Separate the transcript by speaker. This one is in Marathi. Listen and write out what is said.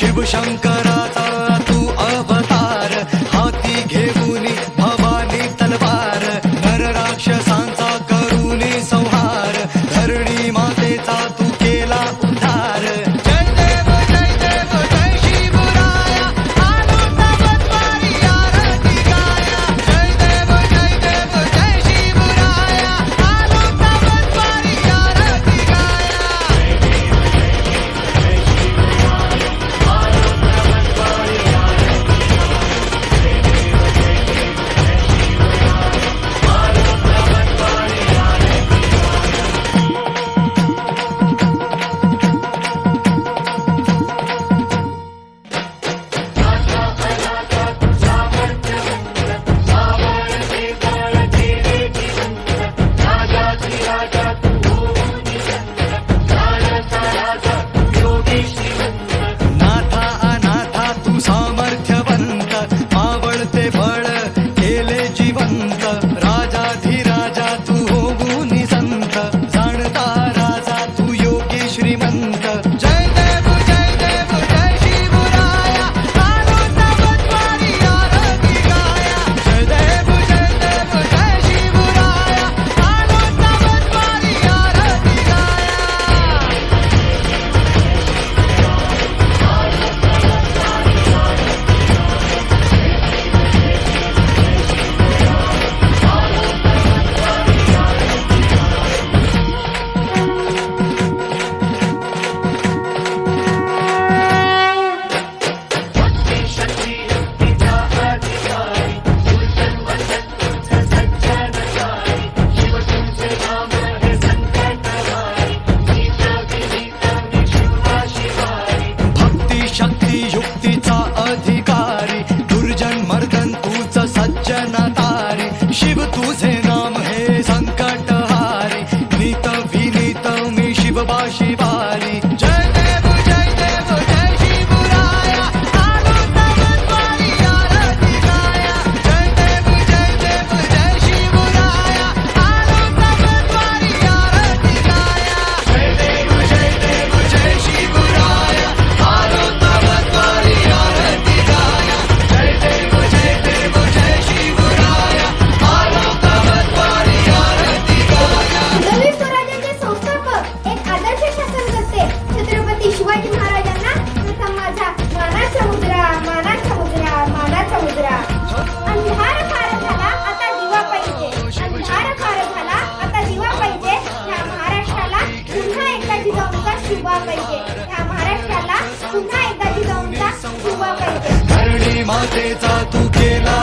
Speaker 1: शिव
Speaker 2: शंकरा महाराष्ट्राला पुन्हा एकदा
Speaker 1: मातेचा तू केला